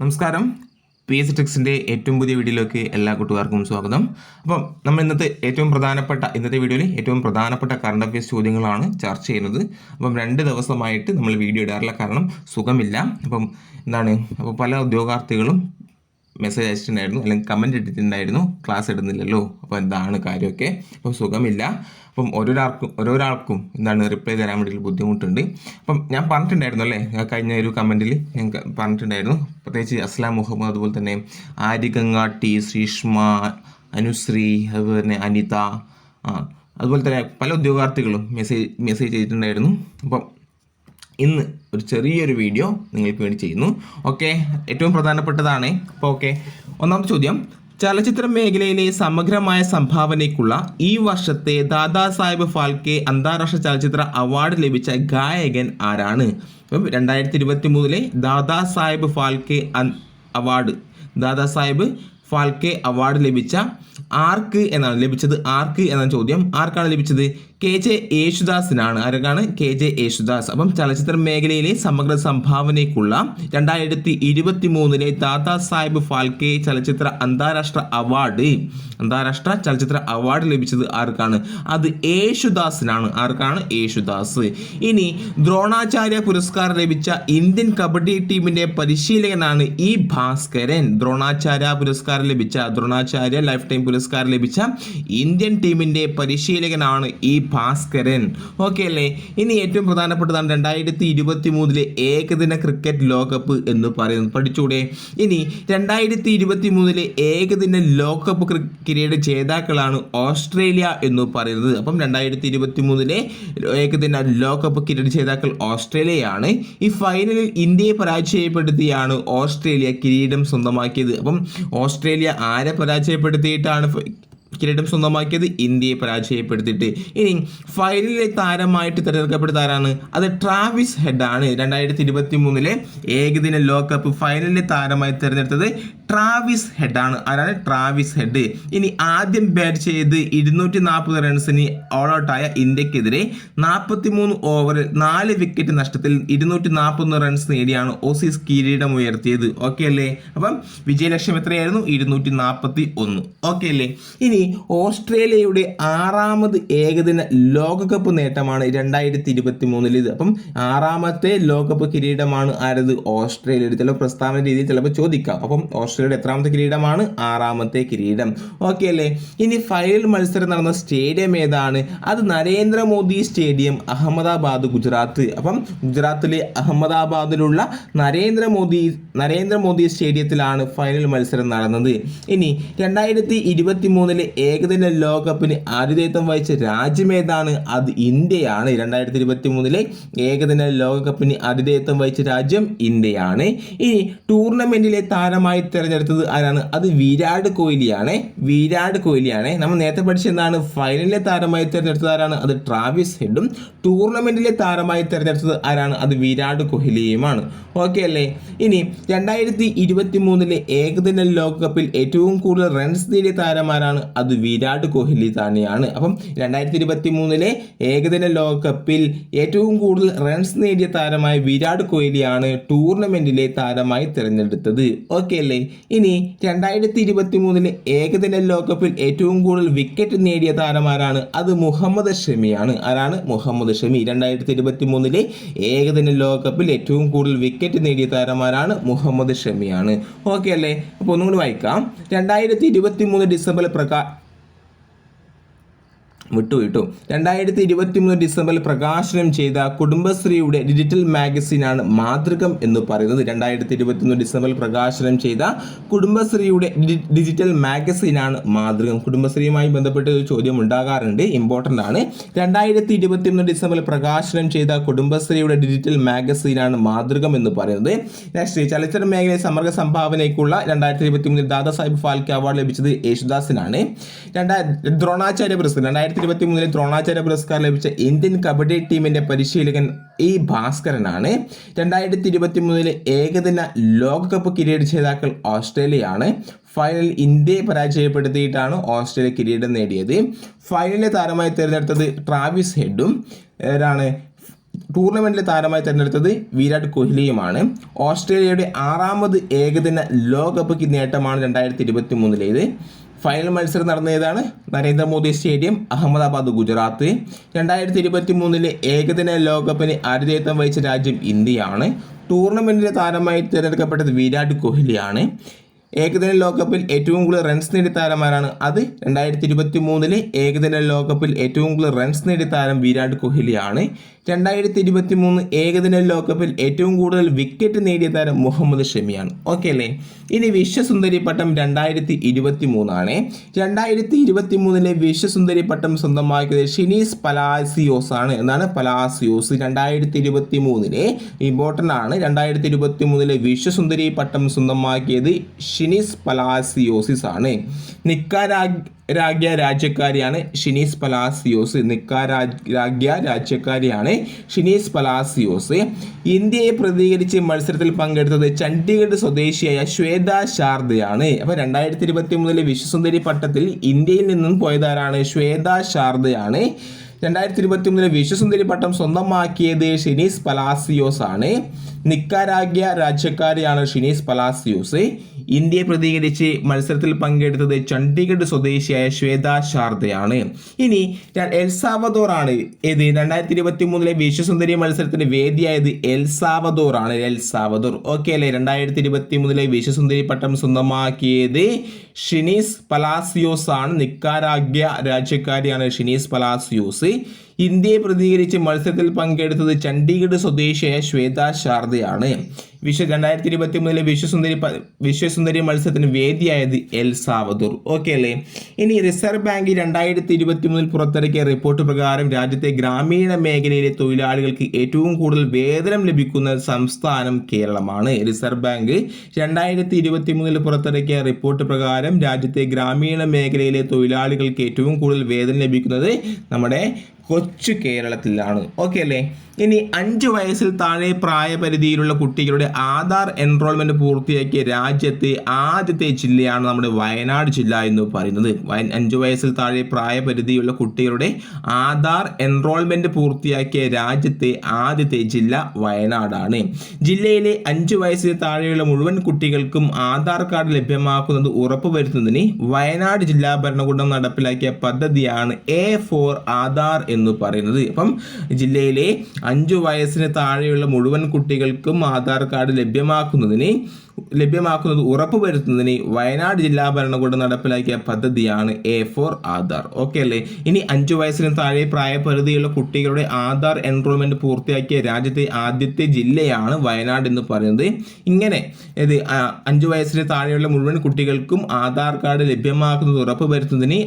നമസ്കാരം. P S ടെക്സിന്റെ ഏറ്റവും പുതിയ വീഡിയോയിലേക്ക് എല്ലാ കൂട്ടുകാർക്കും സ്വാഗതം. അപ്പം നമ്മൾ ഇന്നത്തെ ഏറ്റവും പ്രധാനപ്പെട്ട ഇന്നത്തെ വീഡിയോയിൽ ഏറ്റവും പ്രധാനപ്പെട്ട കറണ്ട് അഫയേഴ്സ് ചോദ്യങ്ങളാണ് ചർച്ച ചെയ്യുന്നത്. അപ്പം രണ്ട് ദിവസമായിട്ട് നമ്മൾ വീഡിയോ ഇടാറില്ല. കാരണം സുഖമില്ല. അപ്പം എന്താണ്? അപ്പോൾ പല ഉദ്യോഗാർത്ഥികളും മെസ്സേജ് അയച്ചിട്ടുണ്ടായിരുന്നു. അല്ലെങ്കിൽ കമന്റ് ഇട്ടിട്ടുണ്ടായിരുന്നു. ക്ലാസ് ഇടുന്നില്ലല്ലോ. അപ്പോൾ എന്താണ് കാര്യമൊക്കെ? അപ്പോൾ സുഖമില്ല. അപ്പം ഓരോരാൾക്കും ഓരോരാൾക്കും എന്താണ് റിപ്ലൈ തരാൻ വേണ്ടി ബുദ്ധിമുട്ടുണ്ട്. അപ്പം ഞാൻ പറഞ്ഞിട്ടുണ്ടായിരുന്നു അല്ലേ? ഞാൻ കഴിഞ്ഞ ഒരു കമന്റിൽ ഞാൻ പറഞ്ഞിട്ടുണ്ടായിരുന്നു. പ്രത്യേകിച്ച് അസ്ലാം മുഹമ്മദ് അതുപോലെ തന്നെ ആര്യഗംഗ ടി ശ്രീഷ്മ അനുശ്രീ അതുപോലെ തന്നെ അനിത അതുപോലെ തന്നെ പല ഉദ്യോഗാർത്ഥികളും മെസ്സേജ് മെസ്സേജ് ചെയ്തിട്ടുണ്ടായിരുന്നു. അപ്പം ഇന്ന് ഒരു ചെറിയൊരു വീഡിയോ നിങ്ങൾക്ക് വേണ്ടി ചെയ്യുന്നു. ഓക്കെ ഏറ്റവും പ്രധാനപ്പെട്ടതാണ്. അപ്പോൾ ഓക്കെ ഒന്നാമത്തെ ചോദ്യം. ചലച്ചിത്ര മേഖലയിലെ സമഗ്രമായ സംഭാവനയ്ക്കുള്ള ഈ വർഷത്തെ ദാദാ സാഹിബ് ഫാൽക്കെ അന്താരാഷ്ട്ര ചലച്ചിത്ര അവാർഡ് ലഭിച്ച ഗായകൻ ആരാണ്? അപ്പം രണ്ടായിരത്തി ഇരുപത്തി മൂന്നിലെ ദാദാ സാഹിബ് ഫാൽക്കെ അവാർഡ്. ദാദാ സാഹിബ് ഫാൽക്കെ അവാർഡ് ലഭിച്ച ആർക്ക് എന്നാണ്? ലഭിച്ചത് ആർക്ക് എന്ന ചോദ്യം. ആർക്കാണ് ലഭിച്ചത്? കെ ജെ യേശുദാസിനാണ്. ആരൊക്കെയാണ്? K J Yesudas. അപ്പം ചലച്ചിത്ര മേഖലയിലെ സമഗ്ര സംഭാവനയ്ക്കുള്ള രണ്ടായിരത്തി ഇരുപത്തി മൂന്നിലെ ദാദാ സാഹിബ് ഫാൽക്കെ ചലച്ചിത്ര അന്താരാഷ്ട്ര അവാർഡ്. അന്താരാഷ്ട്ര ചലച്ചിത്ര അവാർഡ് ലഭിച്ചത് ആർക്കാണ്? അത് യേശുദാസിനാണ്. ആർക്കാണ്? യേശുദാസ്. ഇനി ദ്രോണാചാര്യ പുരസ്കാരം ലഭിച്ച ഇന്ത്യൻ കബഡി ടീമിന്റെ പരിശീലകനാണ് ഇ ഭാസ്കരൻ. ദ്രോണാചാര്യ പുരസ്കാരം ലഭിച്ച ദ്രോണാചാര്യ ലൈഫ് ടൈം പുരസ്കാരം ലഭിച്ച ഇന്ത്യൻ ടീമിന്റെ പരിശീലകനാണ് ഇ ഭാസ്കരൻ. ഓക്കെ അല്ലേ? ഇനി ഏറ്റവും പ്രധാനപ്പെട്ടതാണ് രണ്ടായിരത്തി ഇരുപത്തി മൂന്നിലെ ഏകദിന ക്രിക്കറ്റ് ലോകകപ്പ് എന്ന് പറയുന്നത്. പഠിച്ചൂടെ? ഇനി രണ്ടായിരത്തി ഇരുപത്തി മൂന്നിലെ ഏകദിന ലോകകപ്പ് ക്രി- കിരീട ജേതാക്കളാണ് ഓസ്ട്രേലിയ എന്ന് പറയുന്നത്. അപ്പം രണ്ടായിരത്തി ഇരുപത്തി മൂന്നിലെ ഏകദിന ലോകകപ്പ് കിരീട ജേതാക്കൾ ഓസ്ട്രേലിയയാണ്. ഈ ഫൈനലിൽ ഇന്ത്യയെ പരാജയപ്പെടുത്തിയാണ് ഓസ്ട്രേലിയ കിരീടം സ്വന്തമാക്കിയത്. അപ്പം ഓസ്ട്രേലിയ ആരെ പരാജയപ്പെടുത്തിയിട്ടാണ് കിരീടം സ്വന്തമാക്കിയത് ഇന്ത്യയെ പരാജയപ്പെടുത്തിയിട്ട്. ഇനി ഫൈനലിലെ താരമായിട്ട് തിരഞ്ഞെടുക്കപ്പെട്ട ആരാണ് അത് ട്രാവിസ് ഹെഡാണ്. രണ്ടായിരത്തി ഇരുപത്തി മൂന്നിലെ ഏകദിന ലോകകപ്പ് ഫൈനലിലെ താരമായി തിരഞ്ഞെടുത്തത് ട്രാവിസ് ഹെഡാണ്. ആരാണ്? Travis Head. ഇനി ആദ്യം ബാറ്റ് ചെയ്ത് ഇരുന്നൂറ്റി നാൽപ്പത് റൺസിന് ഓൾ ഔട്ടായ ഇന്ത്യക്കെതിരെ നാൽപ്പത്തി മൂന്ന് ഓവറിൽ നാല് വിക്കറ്റ് നഷ്ടത്തിൽ ഇരുന്നൂറ്റി നാൽപ്പത്തൊന്ന് റൺസ് നേടിയാണ് ഓസീസ് കിരീടം ഉയർത്തിയത് ഓക്കെ അല്ലേ? അപ്പം വിജയലക്ഷ്യം എത്രയായിരുന്നു? ഇരുന്നൂറ്റി നാൽപ്പത്തി ഒന്ന് ഓക്കെ അല്ലേ? ഇനി ഓസ്ട്രേലിയയുടെ ആറാമത് ഏകദിന ലോകകപ്പ് നേട്ടമാണ് രണ്ടായിരത്തി ഇരുപത്തി മൂന്നിൽ ഇത്. അപ്പം ആറാമത്തെ ലോകകപ്പ് കിരീടമാണ് ആരത്? ഓസ്ട്രേലിയയുടെ ചില പ്രസ്താവന രീതിയിൽ ചിലപ്പോൾ ചോദിക്കാം. അപ്പം ഓസ്ട്രേലിയയുടെ എത്രാമത്തെ കിരീടമാണ്? ആറാമത്തെ കിരീടം. ഓക്കെ അല്ലേ? ഇനി ഫൈനൽ മത്സരം നടന്ന സ്റ്റേഡിയം ഏതാണ്? അത് നരേന്ദ്രമോദി സ്റ്റേഡിയം അഹമ്മദാബാദ് ഗുജറാത്ത്. അപ്പം ഗുജറാത്തിലെ അഹമ്മദാബാദിലുള്ള നരേന്ദ്രമോദി നരേന്ദ്രമോദി സ്റ്റേഡിയത്തിലാണ് ഫൈനൽ മത്സരം നടന്നത്. ഇനി രണ്ടായിരത്തി ഇരുപത്തി മൂന്നിലെ ഏകദിന ലോകകപ്പിന് ആതിഥേയത്വം വഹിച്ച രാജ്യം ഏതാണ്? അത് ഇന്ത്യയാണ്. രണ്ടായിരത്തി ഇരുപത്തി മൂന്നിലെ ഏകദിന ലോകകപ്പിന് ആതിഥേയത്വം വഹിച്ച രാജ്യം ഇന്ത്യയാണ്. ഇനി ടൂർണമെന്റിലെ താരമായി തിരഞ്ഞെടുത്തത് ആരാണ്? അത് വിരാട് കോഹ്ലിയാണ്. വിരാട് കോഹ്ലിയാണ്. നമ്മൾ നേരത്തെ പഠിച്ച എന്താണ്? ഫൈനലിലെ താരമായി തിരഞ്ഞെടുത്തത് ആരാണ്? അത് ട്രാവിസ് ഹെഡും. ടൂർണമെന്റിലെ താരമായി തിരഞ്ഞെടുത്തത് ആരാണ്? അത് വിരാട് കോഹ്ലിയുമാണ്. ഓക്കെ അല്ലേ? ഇനി രണ്ടായിരത്തി ഇരുപത്തി മൂന്നിലെ ഏകദിന ലോകകപ്പിൽ ഏറ്റവും കൂടുതൽ റൺസ് നേടിയ താരമാരാണ് അത് വിരാട് കോഹ്ലി തന്നെയാണ്. അപ്പം രണ്ടായിരത്തി ഇരുപത്തി മൂന്നിലെ ഏകദിന ലോകകപ്പിൽ ഏറ്റവും കൂടുതൽ റൺസ് നേടിയ താരമായ വിരാട് കോഹ്ലിയാണ് ടൂർണമെന്റിലെ താരമായി തിരഞ്ഞെടുത്തത്. ഓക്കെ അല്ലേ? ഇനി രണ്ടായിരത്തി ഇരുപത്തി മൂന്നിലെ ഏകദിന ലോകകപ്പിൽ ഏറ്റവും കൂടുതൽ വിക്കറ്റ് നേടിയ താരമാരാണ് അത് മുഹമ്മദ് ഷമിയാണ്. ആരാണ്? മുഹമ്മദ് ഷമി. രണ്ടായിരത്തി ഇരുപത്തി മൂന്നിലെ ഏകദിന ലോകകപ്പിൽ ഏറ്റവും കൂടുതൽ വിക്കറ്റ് നേടിയ താരമാരാണ് മുഹമ്മദ് ഷമിയാണ്. ഓക്കെ അല്ലേ? അപ്പോൾ ഒന്നുകൂടി വായിക്കാം. രണ്ടായിരത്തി ഇരുപത്തി മൂന്ന് ഡിസംബറിൽ പ്രകാ വിട്ടു വിട്ടു രണ്ടായിരത്തി ഇരുപത്തി മൂന്ന് ഡിസംബറിൽ പ്രകാശനം ചെയ്ത കുടുംബശ്രീയുടെ ഡിജിറ്റൽ മാഗസിനാണ് മാതൃകം എന്ന് പറയുന്നത്. രണ്ടായിരത്തി ഇരുപത്തി മൂന്ന് ഡിസംബറിൽ പ്രകാശനം ചെയ്ത കുടുംബശ്രീയുടെ ഡിജിറ്റൽ മാഗസിനാണ് മാതൃകം. കുടുംബശ്രീയുമായി ബന്ധപ്പെട്ട ഒരു ചോദ്യം ഉണ്ടാകാറുണ്ട്. ഇമ്പോർട്ടന്റ് ആണ്. രണ്ടായിരത്തി ഇരുപത്തി മൂന്ന് ഡിസംബറിൽ പ്രകാശനം ചെയ്ത കുടുംബശ്രീയുടെ ഡിജിറ്റൽ മാഗസിനാണ് മാതൃകം എന്ന് പറയുന്നത്. നെക്സ്റ്റ് ചലച്ചിത്ര മേഖലയിൽ സമഗ്ര സംഭാവനയ്ക്കുള്ള രണ്ടായിരത്തി ഇരുപത്തി മൂന്നിൽ ദാദാസാഹിബ് ഫാൽക്കെ അവാർഡ് ലഭിച്ചത് യേശുദാസിനാണ്. രണ്ടായിരത്തി ദ്രോണാചാര്യ പുരസ്കാരം. രണ്ടായിരത്തി ഇരുപത്തി മൂന്നിലെ ദ്രോണാചാര്യ പുരസ്കാരം ലഭിച്ച ഇന്ത്യൻ കബഡി ടീമിന്റെ പരിശീലകൻ ഇ ഭാസ്കരനാണ്. രണ്ടായിരത്തി ഇരുപത്തി മൂന്നിലെ ഏകദിന ലോകകപ്പ് കിരീട ജേതാക്കൾ ഓസ്ട്രേലിയയാണ്. ഫൈനലിൽ ഇന്ത്യയെ പരാജയപ്പെടുത്തിയിട്ടാണ് ഓസ്ട്രേലിയ കിരീടം നേടിയത്. ഫൈനലിലെ താരമായി തിരഞ്ഞെടുത്തത് ട്രാവിസ് ഹെഡും ആരാണ് ടൂർണമെന്റിലെ താരമായി തിരഞ്ഞെടുത്തത് വിരാട് കോഹ്ലിയുമാണ്. ഓസ്ട്രേലിയയുടെ ആറാമത് ഏകദിന ലോകകപ്പ് നേട്ടമാണ് രണ്ടായിരത്തി ഇരുപത്തി മൂന്നിലേത് ഫൈനൽ മത്സരം നടന്നതാണ് നരേന്ദ്രമോദി സ്റ്റേഡിയം അഹമ്മദാബാദ് ഗുജറാത്ത്. രണ്ടായിരത്തി ഇരുപത്തി മൂന്നിലെ ഏകദിന ലോകകപ്പിന് ആതിഥേയത്വം വഹിച്ച രാജ്യം ഇന്ത്യയാണ്. ടൂർണമെന്റിലെ താരമായി തിരഞ്ഞെടുക്കപ്പെട്ടത് വിരാട് കോഹ്ലിയാണ്. ഏകദിന ലോകകപ്പിൽ ഏറ്റവും കൂടുതൽ റൺസ് നേടിയ താരമാരാണ് അത് രണ്ടായിരത്തി ഇരുപത്തി മൂന്നിലെ ഏകദിന ലോകകപ്പിൽ ഏറ്റവും കൂടുതൽ റൺസ് നേടിയ താരം വിരാട് കോഹ്ലിയാണ്. രണ്ടായിരത്തി ഇരുപത്തി മൂന്ന് ഏകദിന ലോകകപ്പിൽ ഏറ്റവും കൂടുതൽ വിക്കറ്റ് നേടിയ താരം മുഹമ്മദ് ഷമിയാണ്. ഓക്കെ അല്ലേ? ഇനി വിശ്വസുന്ദരി പട്ടം രണ്ടായിരത്തി ഇരുപത്തി മൂന്നാണ് രണ്ടായിരത്തി ഇരുപത്തി മൂന്നിലെ വിശ്വസുന്ദരി പട്ടം സ്വന്തമാക്കിയത് ഷിനീസ് പലാസിയോസ് ആണ് എന്നാണ് പലാസിയോസ്. രണ്ടായിരത്തി ഇരുപത്തി മൂന്നിലെ ഇമ്പോർട്ടന്റ് ആണ്. രണ്ടായിരത്തി ഇരുപത്തി മൂന്നിലെ വിശ്വസുന്ദരി പട്ടം സ്വന്തമാക്കിയത് ഷിനീസ് പലാസിയോസിസ് ആണ് നിക്കാരാഗ് രാഗ്യ രാജ്യക്കാരിയാണ് ഷിനീസ് പലാസിയോസ്. നിക്കാരാഗ്യ രാജ്യക്കാരിയാണ് ഷിനീസ് പലാസിയോസ്. ഇന്ത്യയെ പ്രതികരിച്ച് മത്സരത്തിൽ പങ്കെടുത്തത് ചണ്ഡീഗഡ് സ്വദേശിയായ ശ്വേത ശാർദയാണ്. അപ്പോൾ രണ്ടായിരത്തി ഇരുപത്തി മൂന്നിലെ വിശ്വസുന്ദരി പട്ടത്തിൽ ഇന്ത്യയിൽ നിന്നും പോയതാരാണ് ശ്വേത ശാർദയാണ്. രണ്ടായിരത്തി ഇരുപത്തി മൂന്നിലെ വിശ്വസുന്ദരി പട്ടം സ്വന്തമാക്കിയത് ഷിനീസ് പലാസിയോസ് ആണ് നിക്കാരാഗ്യ രാജ്യക്കാരിയാണ് ഷിനീസ് പലാസിയോസ്. ഇന്ത്യയെ പ്രതികരിച്ച് മത്സരത്തിൽ പങ്കെടുത്തത് ചണ്ഡീഗഡ് സ്വദേശിയായ ശ്വേത ശാർദയാണ്. ഇനി ആണ് ഏത് രണ്ടായിരത്തി ഇരുപത്തി മൂന്നിലെ വിശ്വസുന്ദരി മത്സരത്തിന് വേദിയായത് എൽസാവദോർ ആണ് എൽസാവദോർ ഓക്കെ അല്ലേ? രണ്ടായിരത്തി ഇരുപത്തി മൂന്നിലെ വിശ്വസുന്ദരി പട്ടം സ്വന്തമാക്കിയത് ഷിനീസ് പലാസിയോസ് ആണ് നിക്കാരാഗ്യ രാജ്യക്കാരിയാണ് ഷിനീസ് പലാസിയോസ്. ഇന്ത്യയെ പ്രതികരിച്ച് മത്സരത്തിൽ പങ്കെടുത്തത് ചണ്ഡീഗഡ് സ്വദേശിയായ ശ്വേത ശാരദയാണ് വിശ്വ രണ്ടായിരത്തി ഇരുപത്തി മൂന്നിലെ വിശ്വസുന്ദരി വിശ്വസുന്ദരി മത്സരത്തിന് വേദിയായത് എൽ സാവദൂർ. ഓക്കെ അല്ലേ? ഇനി റിസർവ് ബാങ്ക് രണ്ടായിരത്തി ഇരുപത്തി മൂന്നിൽ പുറത്തിറക്കിയ റിപ്പോർട്ട് പ്രകാരം രാജ്യത്തെ ഗ്രാമീണ മേഖലയിലെ തൊഴിലാളികൾക്ക് ഏറ്റവും കൂടുതൽ വേതനം ലഭിക്കുന്ന സംസ്ഥാനം കേരളമാണ്. റിസർവ് ബാങ്ക് രണ്ടായിരത്തി ഇരുപത്തി മൂന്നിൽ പുറത്തിറക്കിയ റിപ്പോർട്ട് പ്രകാരം രാജ്യത്തെ ഗ്രാമീണ മേഖലയിലെ തൊഴിലാളികൾക്ക് ഏറ്റവും കൂടുതൽ വേതനം ലഭിക്കുന്നത് നമ്മുടെ കൊച്ചു കേരളത്തിലാണ്. ഓക്കെ അല്ലേ? ഇനി അഞ്ച് വയസ്സിൽ താഴെ പ്രായപരിധിയിലുള്ള കുട്ടികളുടെ ആധാർ എൻറോൾമെന്റ് പൂർത്തിയാക്കിയ രാജ്യത്തെ ആദ്യത്തെ ജില്ലയാണ് നമ്മുടെ വയനാട് ജില്ല എന്ന് പറയുന്നത്. അഞ്ച് വയസ്സിൽ താഴെ പ്രായപരിധിയുള്ള കുട്ടികളുടെ ആധാർ എൻറോൾമെന്റ് പൂർത്തിയാക്കിയ രാജ്യത്തെ ആദ്യത്തെ ജില്ല വയനാടാണ്. ജില്ലയിലെ അഞ്ച് വയസ്സിൽ താഴെയുള്ള മുഴുവൻ കുട്ടികൾക്കും ആധാർ കാർഡ് ലഭ്യമാക്കുന്നത് ഉറപ്പുവരുത്തുന്നതിന് വയനാട് ജില്ലാ ഭരണകൂടം നടപ്പിലാക്കിയ പദ്ധതിയാണ് എ ഫോർ ആധാർ എന്ന് പറയുന്നത്. അപ്പം ജില്ലയിലെ അഞ്ചു വയസ്സിന് താഴെയുള്ള മുഴുവൻ കുട്ടികൾക്കും ആധാർ കാർഡ് ലഭ്യമാക്കുന്നതിന് ലഭ്യമാക്കുന്നത് ഉറപ്പുവരുത്തുന്നതിന് വയനാട് ജില്ലാ ഭരണകൂടം നടപ്പിലാക്കിയ പദ്ധതിയാണ് എ ഫോർ ആധാർ. ഓക്കെ അല്ലേ? ഇനി അഞ്ചു വയസ്സിന് താഴെ പ്രായപരിധിയുള്ള കുട്ടികളുടെ ആധാർ എൻറോൾമെന്റ് പൂർത്തിയാക്കിയ രാജ്യത്തെ ആദ്യത്തെ ജില്ലയാണ് വയനാട് എന്ന് പറയുന്നത്. ഇങ്ങനെ ഇത് അഞ്ചു വയസ്സിന് താഴെയുള്ള മുഴുവൻ കുട്ടികൾക്കും ആധാർ കാർഡ് ലഭ്യമാക്കുന്നത് ഉറപ്പുവരുത്തുന്നതിന്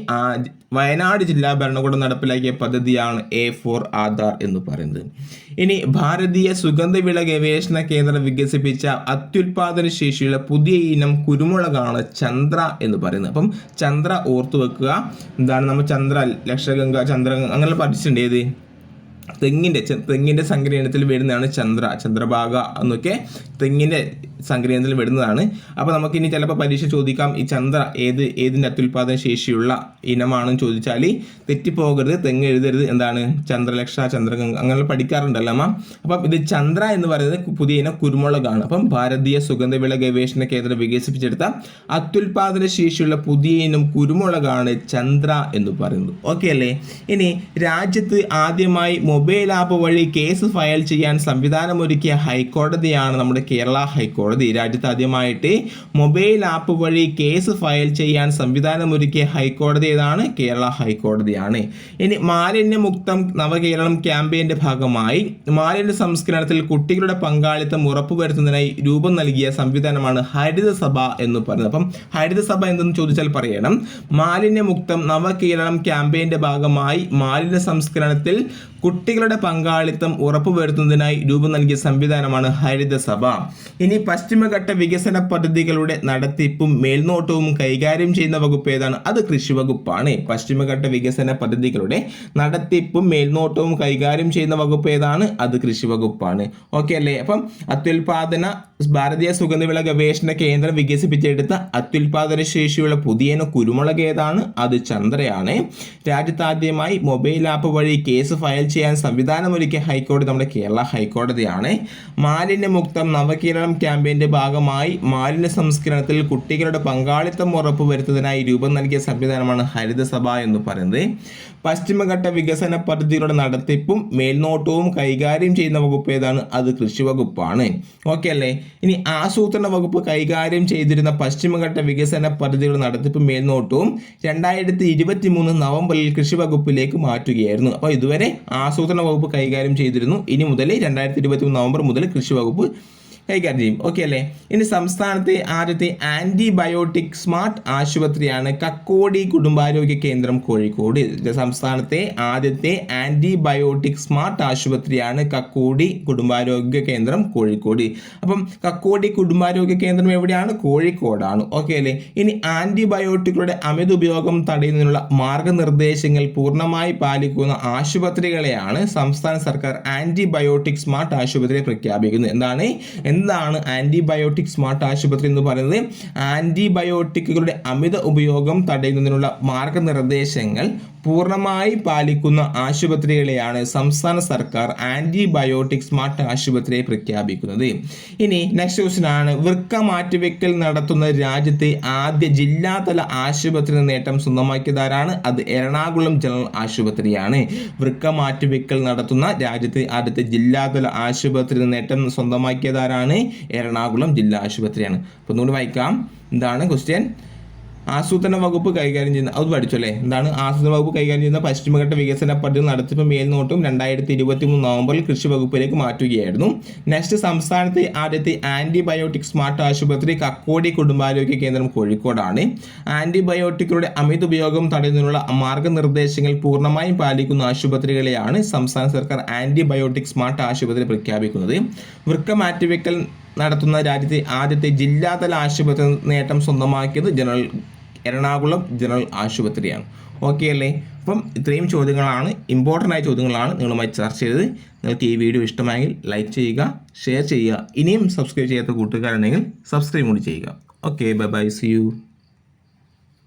വയനാട് ജില്ലാ ഭരണകൂടം നടപ്പിലാക്കിയ പദ്ധതിയാണ് എ ഫോർ ആധാർ എന്ന് പറയുന്നത്. ഇനി ഭാരതീയ സുഗന്ധവിള ഗവേഷണ കേന്ദ്രം വികസിപ്പിച്ച അത്യുൽപാദന ശേഷിയുള്ള പുതിയ ഇനം കുരുമുളകാണ് ചന്ദ്ര എന്ന് പറയുന്നത്. അപ്പം ചന്ദ്ര ഓർത്തു വെക്കുക. എന്താണ് നമ്മൾ ചന്ദ്ര ലക്ഷഗംഗ ചന്ദ്ര അങ്ങനെ പഠിച്ചിട്ടുണ്ട് ഏത്? തെങ്ങിന്റെ തെങ്ങിന്റെ സംഗ്രഹത്തിൽ വരുന്നതാണ് ചന്ദ്ര ചന്ദ്രഭാഗ എന്നൊക്കെ തെങ്ങിന്റെ സങ്കരീനത്തിൽ വരുന്നതാണ് അപ്പോൾ നമുക്കിനി ചിലപ്പോൾ പരീക്ഷ ചോദിക്കാം. ഈ ചന്ദ്ര ഏത് ഏതിന്റെ അത്യുൽപാദന ശേഷിയുള്ള ഇനമാണെന്ന് ചോദിച്ചാൽ തെറ്റിപ്പോകരുത് തെങ്ങ് എഴുതരുത് എന്താണ്? ചന്ദ്രലക്ഷ ചന്ദ്രഗംഗ അങ്ങനെ പഠിക്കാറുണ്ടല്ലോ അമ്മ അപ്പം ഇത് ചന്ദ്ര എന്ന് പറയുന്നത് പുതിയ ഇനം കുരുമുളകാണ്. അപ്പം ഭാരതീയ സുഗന്ധവിള ഗവേഷണ കേന്ദ്രം വികസിപ്പിച്ചെടുത്ത അത്യുൽപാദന ശേഷിയുള്ള പുതിയ ഇനം കുരുമുളകാണ് ചന്ദ്ര എന്ന് പറയുന്നത്. ഓക്കെ അല്ലേ? ഇനി രാജ്യത്ത് ആദ്യമായി മൊബൈൽ ആപ്പ് വഴി കേസ് ഫയൽ ചെയ്യാൻ സംവിധാനമൊരുക്കിയ ഹൈക്കോടതിയാണ് നമ്മുടെ കേരള ഹൈക്കോടതി രാജ്യത്ത് ആദ്യമായിട്ട് മൊബൈൽ ആപ്പ് വഴി കേസ് ഫയൽ ചെയ്യാൻ സംവിധാനമൊരുക്കിയ ഹൈക്കോടതി ഏതാണ്? കേരള ഹൈക്കോടതിയാണ്. ഇനി മാലിന്യമുക്തം നവകേരളം ക്യാമ്പയിന്റെ ഭാഗമായി മാലിന്യ സംസ്കരണത്തിൽ കുട്ടികളുടെ പങ്കാളിത്തം ഉറപ്പുവരുത്തുന്നതിനായി രൂപം നൽകിയ സംവിധാനമാണ് ഹരിതസഭ എന്ന് പറയുന്നത്. അപ്പം ഹരിതസഭ എന്തെന്ന് ചോദിച്ചാൽ പറയണം. മാലിന്യമുക്തം നവകേരളം ക്യാമ്പയിന്റെ ഭാഗമായി മാലിന്യ സംസ്കരണത്തിൽ കുട്ടികളുടെ പങ്കാളിത്തം ഉറപ്പുവരുത്തുന്നതിനായി രൂപം നൽകിയ സംവിധാനമാണ് ഹരിതസഭ. ഇനി പശ്ചിമഘട്ട വികസന പദ്ധതികളുടെ നടത്തിപ്പും മേൽനോട്ടവും കൈകാര്യം ചെയ്യുന്ന വകുപ്പ് ഏതാണ്? അത് കൃഷി വകുപ്പാണ്. പശ്ചിമഘട്ട വികസന പദ്ധതികളുടെ നടത്തിപ്പും മേൽനോട്ടവും കൈകാര്യം ചെയ്യുന്ന വകുപ്പ് ഏതാണ്? അത് കൃഷി വകുപ്പാണ്. ഓക്കെ അല്ലേ? അപ്പം അത്യുൽപാദന ഭാരതീയ സുഗന്ധവിള ഗവേഷണ കേന്ദ്രം വികസിപ്പിച്ചെടുത്ത അത്യുൽപാദന ശേഷിയുള്ള പുതിയ കുരുമുളക് ഏതാണ്? അത് ചന്ദ്രയാണ്. രാജ്യത്താദ്യമായി മൊബൈൽ ആപ്പ് വഴി കേസ് ഫയൽ ചെയ്യാൻ സംവിധാനമൊരുക്കിയ ഹൈക്കോടതി നമ്മുടെ കേരള ഹൈക്കോടതിയാണ്. മാലിന്യമുക്തം നവകേരളം ക്യാമ്പയിന്റെ ഭാഗമായി മാലിന്യ സംസ്കരണത്തിൽ കുട്ടികളുടെ പങ്കാളിത്തം ഉറപ്പുവരുത്തുന്നതിനായി രൂപം നൽകിയ സംവിധാനമാണ് ഹരിതസഭ എന്ന് പറയുന്നത്. പശ്ചിമഘട്ട വികസന പദ്ധതികളുടെ നടത്തിപ്പും മേൽനോട്ടവും കൈകാര്യം ചെയ്യുന്ന വകുപ്പ് ഏതാണ്? അത് കൃഷി വകുപ്പാണ്. ഓക്കെ അല്ലേ? ഇനി ആസൂത്രണ വകുപ്പ് കൈകാര്യം ചെയ്തിരുന്ന പശ്ചിമഘട്ട വികസന പദ്ധതികളുടെ നടത്തിപ്പും മേൽനോട്ടവും രണ്ടായിരത്തി ഇരുപത്തി മൂന്ന് നവംബറിൽ കൃഷി വകുപ്പിലേക്ക് മാറ്റുകയായിരുന്നു. അപ്പോൾ ഇതുവരെ ആസൂത്രണ വകുപ്പ് കൈകാര്യം ചെയ്തിരുന്നു. ഇനി മുതൽ രണ്ടായിരത്തി ഇരുപത്തി നവംബർ മുതൽ കൃഷി വകുപ്പ് കൈകാര്യം ചെയ്യും ഓക്കെ അല്ലേ? ഇനി സംസ്ഥാനത്തെ ആദ്യത്തെ ആന്റിബയോട്ടിക് സ്മാർട്ട് ആശുപത്രിയാണ് കക്കോടി കുടുംബാരോഗ്യ കേന്ദ്രം കോഴിക്കോട്. സംസ്ഥാനത്തെ ആദ്യത്തെ ആന്റിബയോട്ടിക് സ്മാർട്ട് ആശുപത്രിയാണ് കക്കോടി കുടുംബാരോഗ്യ കേന്ദ്രം കോഴിക്കോട്. അപ്പം കക്കോടി കുടുംബാരോഗ്യ കേന്ദ്രം എവിടെയാണ്? കോഴിക്കോടാണ്. ഓക്കെ അല്ലേ? ഇനി ആന്റിബയോട്ടിക്കുകളുടെ അമിത ഉപയോഗം തടയുന്നതിനുള്ള മാർഗനിർദ്ദേശങ്ങൾ പൂർണമായി പാലിക്കുന്ന ആശുപത്രികളെയാണ് സംസ്ഥാന സർക്കാർ ആന്റിബയോട്ടിക് സ്മാർട്ട് ആശുപത്രി പ്രഖ്യാപിക്കുന്നത്. എന്താണ്? എന്താണ് ആന്റിബയോട്ടിക് സ്മാർട്ട് ആശുപത്രി എന്ന് പറയുന്നത്? ആന്റിബയോട്ടിക്കുകളുടെ അമിത ഉപയോഗം തടയുന്നതിനുള്ള മാർഗനിർദ്ദേശങ്ങൾ പൂർണമായി പാലിക്കുന്ന ആശുപത്രികളെയാണ് സംസ്ഥാന സർക്കാർ ആന്റിബയോട്ടിക് സ്മാർട്ട് ആശുപത്രിയെ പ്രഖ്യാപിക്കുന്നത്. ഇനി നെക്സ്റ്റ് ക്വസ്റ്റ്യൻ ആണ്. വൃക്ക മാറ്റിവെക്കൽ നടത്തുന്ന രാജ്യത്തെ ആദ്യ ജില്ലാതല ആശുപത്രി നേട്ടം സ്വന്തമാക്കിയതാരാണ്? അത് എറണാകുളം ജനറൽ ആശുപത്രിയാണ്. വൃക്ക മാറ്റിവെക്കൽ നടത്തുന്ന രാജ്യത്തെ ആദ്യത്തെ ജില്ലാതല ആശുപത്രി നേട്ടം സ്വന്തമാക്കിയതാരാണ്? എറണാകുളം ജില്ലാ ആശുപത്രിയാണ്. അപ്പോൾ ഒന്നുകൂടി വായിക്കാം. എന്താണ് ക്വസ്റ്റ്യൻ ആസൂത്രണ വകുപ്പ് കൈകാര്യം ചെയ്യുന്ന അത് പഠിച്ചു അല്ലേ എന്താണ് ആസൂത്രണ വകുപ്പ് കൈകാര്യം ചെയ്യുന്ന പശ്ചിമഘട്ട വികസന പദ്ധതി നടത്തിപ്പ് മേൽനോട്ടം രണ്ടായിരത്തി ഇരുപത്തി മൂന്ന് നവംബറിൽ കൃഷി വകുപ്പിലേക്ക് മാറ്റുകയായിരുന്നു. നെക്സ്റ്റ് സംസ്ഥാനത്തെ ആദ്യത്തെ ആന്റിബയോട്ടിക് സ്മാർട്ട് ആശുപത്രി കക്കോടി കുടുംബാരോഗ്യ കേന്ദ്രം കോഴിക്കോടാണ്. ആന്റിബയോട്ടിക്കുകളുടെ അമിത ഉപയോഗം തടയുന്നതിനുള്ള മാർഗനിർദ്ദേശങ്ങൾ പൂർണമായും പാലിക്കുന്ന ആശുപത്രികളെയാണ് സംസ്ഥാന സർക്കാർ ആന്റിബയോട്ടിക് സ്മാർട്ട് ആശുപത്രി പ്രഖ്യാപിക്കുന്നത്. വൃക്ക മാറ്റിവെക്കൽ നടത്തുന്ന രാജ്യത്തെ ആദ്യത്തെ ജില്ലാതല ആശുപത്രി നേട്ടം സ്വന്തമാക്കിയത് ജനറൽ എറണാകുളം ജനറൽ ആശുപത്രിയാണ്. ഓക്കെ അല്ലേ? അപ്പം ഇത്രയും ചോദ്യങ്ങളാണ് ഇമ്പോർട്ടന്റ് ആയ ചോദ്യങ്ങളാണ് നിങ്ങളുമായി ചർച്ച ചെയ്തത്. നിങ്ങൾക്ക് ഈ വീഡിയോ ഇഷ്ടമായെങ്കിൽ ലൈക്ക് ചെയ്യുക ഷെയർ ചെയ്യുക. ഇനിയും സബ്സ്ക്രൈബ് ചെയ്യാത്ത കൂട്ടുകാരുണ്ടെങ്കിൽ സബ്സ്ക്രൈബ് കൂടി ചെയ്യുക. Okay bye bye see you